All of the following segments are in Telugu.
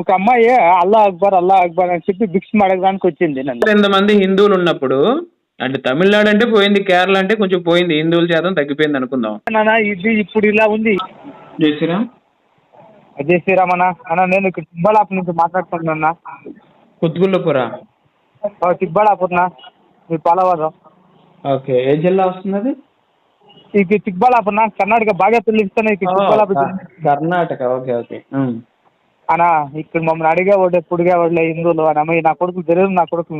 ఒక అమ్మాయి అల్లా అక్బర్ అల్లా అక్బర్ అని చెప్పి బిక్స్ అడగడానికి వచ్చింది నన్ను. ఎంత మంది హిందువులు ఉన్నప్పుడు అంటే తమిళనాడు అంటే పోయింది కేరళ అంటే కొంచెం పోయింది హిందువుల శాతం తగ్గిపోయింది అనుకుందాం. నానా ఇది ఇప్పుడు ఇలా ఉంది. జై శ్రీరామ్. అజయ్ శ్రీరామ్ అన్న. అన్న నేను ఇక్కడ తిబ్బలాపూర్ నుంచి మాట్లాడుతున్నా కుత్బుల్లపురా తిబ్బలాపూర్నా మీ పాలవరం ఓకే ఏ జిల్లా వస్తున్నది? ఇది తిబ్బలాపూర్నా కర్ణాటక బాగా తెలుస్తాను కర్ణాటక. Okay okay. అన్న ఇక్కడ మమ్మల్ని అడిగేవాడు పుడిగేవాడులే హిందువులు అని. అమ్మ నా కొడుకు తెలియదు నా కొడుకు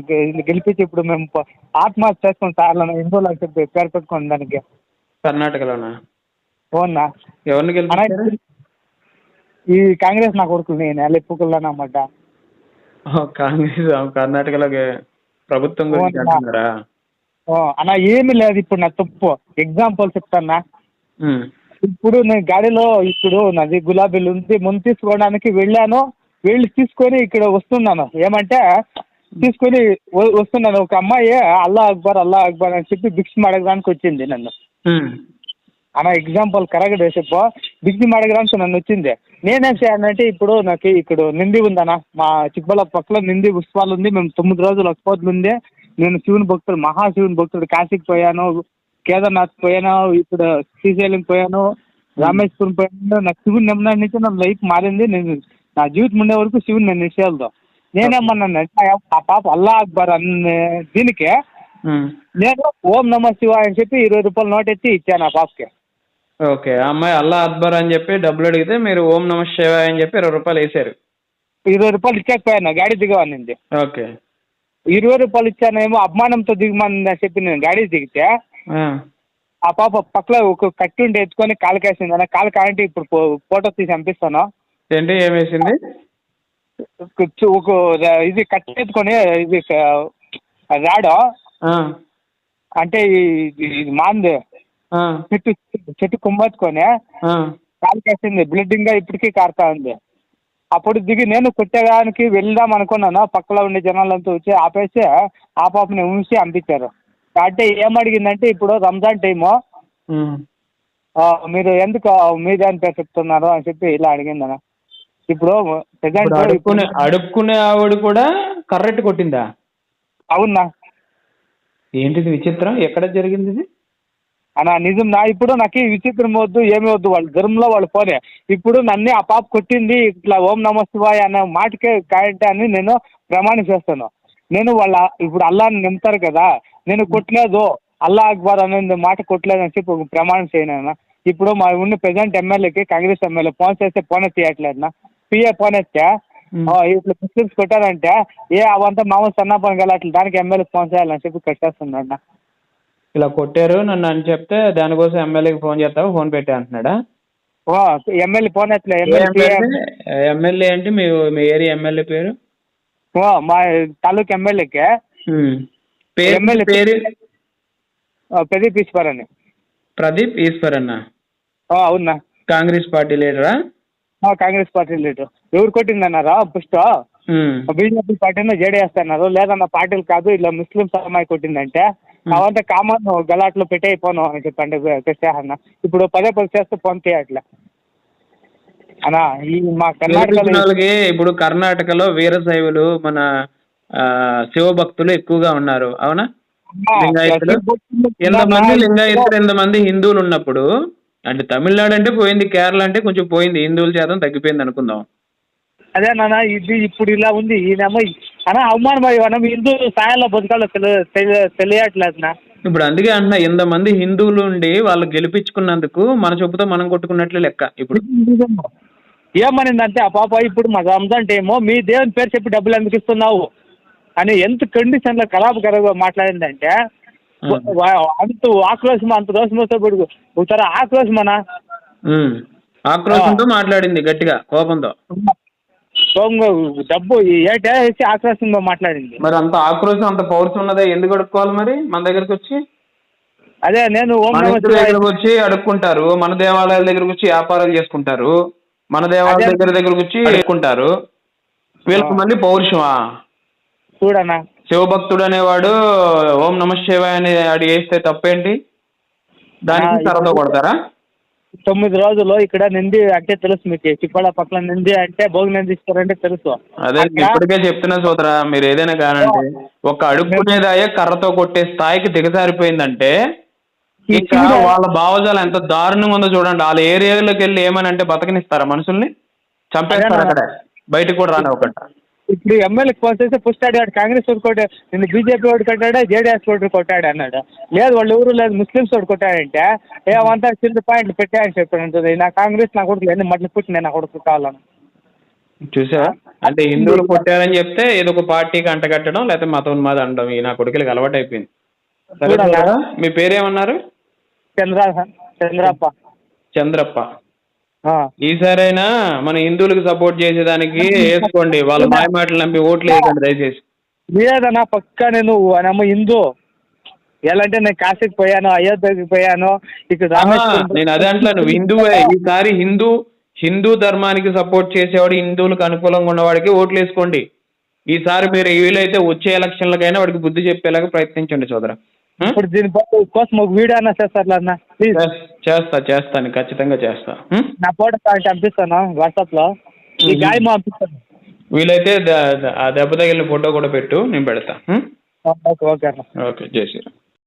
గెలిపించి ఇప్పుడు మేము ఆత్మహత్య చేసుకుని సార్ హిందువులు అని చెప్పి పేరు పెట్టుకోండి దానికి. కర్ణాటకలోనా ఎవరిని గెలిపించారు? ఈ కాంగ్రెస్ నా కొడుకు నేను ఎల్లెప్పుకుల్లో అన్నమాట కాంగ్రెస్ కర్ణాటకలో ప్రభుత్వం గురించి? అంటున్నారా? అన్న ఏమీ లేదు ఇప్పుడు నా తప్పు. ఎగ్జాంపుల్ చెప్తానా. ఇప్పుడు నేను గాడిలో ఇప్పుడు నాది గులాబీలు ఉంది. ముందు తీసుకోవడానికి వెళ్ళాను. వెళ్ళి తీసుకొని ఇక్కడ వస్తున్నాను. ఏమంటే తీసుకొని వస్తున్నాను. ఒక అమ్మాయి అల్లా అక్బర్ అల్లా అక్బర్ అని చెప్పి భిక్ష అడగడానికి వచ్చింది నన్ను. అన్న ఎగ్జాంపుల్ కరెక్ట్ చెప్పు. భిక్ష అడగడానికి నన్ను వచ్చింది. నేనేం చేయాలంటే ఇప్పుడు నాకు ఇక్కడ నింది ఉందన్న. మా చిక్కబళ్ళ పక్కన నింది ఉత్సవాలు ఉంది. మేము తొమ్మిది రోజులు ఒక్కపోతులు ఉంది. నేను శివుని భక్తుడు మహాశివుని భక్తుడు. కాశీకి పోయాను. కేదార్నాథ్ పోయాను ఇప్పుడు శ్రీశైలం పోయాను రామేశ్వరం పోయాను. నాకు శివుని నమ్మిన నుంచి నా లైఫ్ మారింది. నేను నా జీవితం ఉండే వరకు శివుని నేను నిశ్చయాలతో. నేనేమన్నానంటే ఆ పాప అల్లా అక్బర్ అనే దీనికి. నేను ఓం నమ శివాయ అని చెప్పి ఇరవై రూపాయలు నోట్ ఎత్తి ఇచ్చాను ఆ పాపకి. ఓకే ఆ అమ్మాయి అల్లా అక్బర్ అని చెప్పి డబ్బులు అడిగితే మీరు ఓం నమ శివాయ అని చెప్పి ఇరవై రూపాయలు వేసారు ఇరవై రూపాయలు ఇచ్చాకపోయాను గాడి దిగవనింది ఓకే. ఇరవై రూపాయలు ఇచ్చానేమో అభిమానంతో దిగమని చెప్పి నేను గాడి దిగితే ఆ. పాప పక్కన ఒక కట్టి ఉండి ఎత్తుకొని కాలుకేసింది అన్న కాలు కాలంటే ఇప్పుడు ఫోటో తీసి పంపిస్తాను. ఏంటి ఏం వేసింది? ఒక ఇది కట్టి ఎత్తుకొని ఇది రాడు. అంటే ఇది మాంది. చెట్టు చెట్టు కుమ్మేసుకొని ఆ. కాలుకేసింది బ్లీడింగ్గా ఇప్పటికీ కారుతా ఉంది. అప్పుడు దిగి నేను కొట్టేదానికి వెళ్దాం అనుకున్నాను. పక్కలో ఉండే జనాలంతా వచ్చి ఆపేసి ఆ పాపని ఉంచి పంపించారు అంటే ఏమడిగిందంటే ఇప్పుడు రంజాన్ టైము. మీరు ఎందుకు మీదే అని పేరు చెప్తున్నారు అని చెప్పి ఇలా అడిగిందన్న. ఇప్పుడు ప్రజెంట్ అడుక్కునే అడుక్కునే ఆవిడ కూడా కర్రెట్టు కొట్టిందా? అవునా? ఏంటిది విచిత్రం? ఎక్కడ జరిగింది ఇది? అన్న నిజం నా ఇప్పుడు నాకు ఈ విచిత్రం వద్దు ఏమి వద్దు. వాళ్ళ ధర్మంలో వాళ్ళు పోనే ఇప్పుడు నన్ను ఆ పాప కొట్టింది ఇట్లా ఓం నమ శివాయ అనే మాటకే కరెక్ట్ అని నేను ప్రమాణం చేస్తాను. నేను వాళ్ళ ఇప్పుడు అల్లాని నమ్ముతారు కదా నేను కొట్టలేదు అల్లా అక్బర్ అనే మాట కొట్టలేదు అని చెప్పి ఒక ప్రమాణం చేయను ఇప్పుడు మా ఉన్న ప్రజెంట్ ఎమ్మెల్యేకి కాంగ్రెస్ ఎమ్మెల్యే ఫోన్ చేస్తే ఫోన్ ఎత్తియట్లేదు నా పిఏ ఫోన్ ఎత్తే ఇట్లా ముస్లిమ్స్ కొట్టారంటే ఏ అవంతా మామూలు సన్నపని గల అట్లా దానికి ఎమ్మెల్యే ఫోన్ చేయాలని చెప్పి కట్టేస్తున్నాడు అన్న ఇలా కొట్టారు నన్ను అని చెప్తే దానికోసం ఎమ్మెల్యేకి ఫోన్ చేస్తావా? ఫోన్ పెట్టే అంటున్నాడా? ఓ ఎమ్మెల్యే ఫోన్ ఎట్లే ఎమ్మెల్యే అంటే మీ ఏరియా ఎమ్మెల్యే పేరు? ఓ మా తాలూకు ఎమ్మెల్యేకి. పేరు ఎమ్మెల్యే పేరు ప్రదీప్ ఈశ్వర్ అని ప్రదీప్ ఈశ్వర్ అన్న అవునా. కాంగ్రెస్ పార్టీ లీడరా? ఆ, కాంగ్రెస్ పార్టీ లీడర్. ఎవరు కొట్టిందన్నారా ఉమ్. బీజేపీ పార్టీనే జేడీఎస్ అన్నారు లేదన్న పార్టీలు కాదు ఇలా ముస్లిమ్స్ అమ్మాయి కొట్టిందంటే. అవంతా కామన్ గలాట్లో పెట్టయిపోను అని చెప్పండి పెట్టేహన్న ఇప్పుడు పదే పది చేస్తే ఫోన్ చేయట్లే. అన్నా ఈ మా కర్ణాటకలో వాళ్ళకి ఇప్పుడు కర్ణాటకలో వీరశైవులు మన శివభక్తులు ఎక్కువగా ఉన్నారు. అవునా? లింగాయతులు. ఎంతమంది లింగాయతులు. ఎంతమంది హిందువులు ఉన్నప్పుడు అంటే తమిళనాడు అంటే పోయింది కేరళ అంటే కొంచెం పోయింది హిందువుల శాతం తగ్గిపోయింది అనుకుందాం. అదే నాన్న ఇది ఇప్పుడు ఇలా ఉంది ఈయనేమో అన్న అవమానం అయ్యి హిందూ సాయంలో బతకాలో తెలియ తెలియ- తెలియట్లేదు నా ఇప్పుడు అందుకే అంటున్నా ఎంతమంది హిందువులు ఉండి వాళ్ళు గెలిపించుకున్నందుకు మన చెప్పుతో మనం కొట్టుకున్నట్లే లెక్క ఇప్పుడు. ఏమనిందంటే ఆ పాప ఇప్పుడు మా రంజాన్ టైము మీ దేవుని పేరు చెప్పి డబ్బులు ఎందుకు ఇస్తున్నావు? అని ఎంత కండిషన్లో ఖరాబ్ ఖరాబ్ మాట్లాడిందంటే ఉమ్. వా- అంత ఆక్రోశం అంత రోషం వస్తే ఇప్పుడు ఒకసారి ఆక్రోశమనా. ఆక్రోశంతో మాట్లాడింది గట్టిగా కోపంతో సోంగు డబ్బు ఏటే వేసి ఆక్రోశంగా మాట్లాడింది మరి అంత ఆక్రోశం అంత పౌరుషం ఉన్నదే ఎందుకు అడుక్కోవాలి మరి మన దగ్గరకు వచ్చి అదే నేను దగ్గరకు వచ్చి అడుక్కుంటారు మన దేవాలయాల దగ్గరకు వచ్చి వ్యాపారాలు చేసుకుంటారు మన దేవాలయాల. దగ్గర దగ్గరకు వచ్చి అడుక్కుంటారు వీళ్ళకి. మళ్ళీ పౌరుషమా చూడనా శివభక్తుడు అనేవాడు ఓం నమ శివాయ అని అడి వేస్తే తప్పేంటి? దానికి సరదా కొడతారా తొమ్మిది రోజులు ఇక్కడ నంది అంటే తెలుసు మీకు. చిప్పడ పక్కన నంది అంటే భోగి నందీశ్వరంటే తెలుసు. అదే ఇప్పటికే చెప్తున్నా సోదరా మీరు ఏదైనా కానండి ఒక అడుక్కునేదాయే కర్రతో కొట్టే స్థాయికి దిగజారిపోయిందంటే ఈ ఇంకా చీడ- వాళ్ళ భావజాలం ఎంత దారుణంగా ఉందో చూడండి. వాళ్ళ ఏరియాలోకి వెళ్ళి ఏమని అంటే బతకనిస్తారా మనుషుల్ని? చంపేస్తారు? అక్కడ? బయటకు కూడా రాని ఒకట ఇప్పుడు ఎమ్మెల్యేకి ఫోన్ చేస్తే పుష్టాడు వాడు కాంగ్రెస్ వాడు కొట్టాడు నిన్ను బీజేపీ వాడు కొట్టాడా జేడీఎస్ వాడు కొట్టాడు అన్నాడు. లేదు వాళ్ళు ఎవరు లేదు ముస్లిమ్స్ వాడు కొట్టాడంటే ఏమంతా చిన్న పాయింట్లు పెట్టాయని చెప్పాడు నా కాంగ్రెస్ నా కొడుకు ఎన్ని మట్ల పుట్టిన నా కొడుకు కావాలను. చూసావా? అంటే హిందువులు కొట్టారని చెప్తే ఏదో ఒక పార్టీకి అంటగట్టడం లేకపోతే మతోన్మాద అనడం ఈ నా కొడుకులకి అలవాటు అయిపోయింది. మీ పేరేమన్నారు? చంద్ర చంద్రప్ప. చంద్రప్ప. ఈసారైనా మన హిందువులకు సపోర్ట్ చేసేదానికి వేసుకోండి. వాళ్ళ మాయ మాటలు నమ్మి ఓట్లు వేయకండి దయచేసి. లేదన్నా పక్కా నేను నమ్మ హిందూ. ఎలా అంటే నేను కాశీకి పోయాను అయోధ్యకి పోయాను ఇక్కడ నేను అదే అంటున్నా నువ్వు హిందువే ఈసారి హిందూ హిందూ ధర్మానికి సపోర్ట్ చేసేవాడు హిందువులకు అనుకూలంగా ఉన్నవాడికి ఓట్లు వేసుకోండి. ఈసారి మీరు వీలైతే వచ్చే ఎలక్షన్లకైనా వాడికి బుద్ధి చెప్పేలాగా ప్రయత్నించండి సోదరా? ఇప్పుడు దీని కోసం ఒక వీడియో అన్నా చేస్తారు అన్న ప్లీజ్. చేస్తా చేస్తాను ఖచ్చితంగా చేస్తా? నా ఫోటో పంపిస్తాను వాట్సాప్లో ఈ గాయం పంపిస్తాను. వీలైతే ఆ దెబ్బ తగిలిన ఫోటో కూడా పెట్టు నేను పెడతా? ఓకే ఓకే ఓకే జై శ్రీరామ్.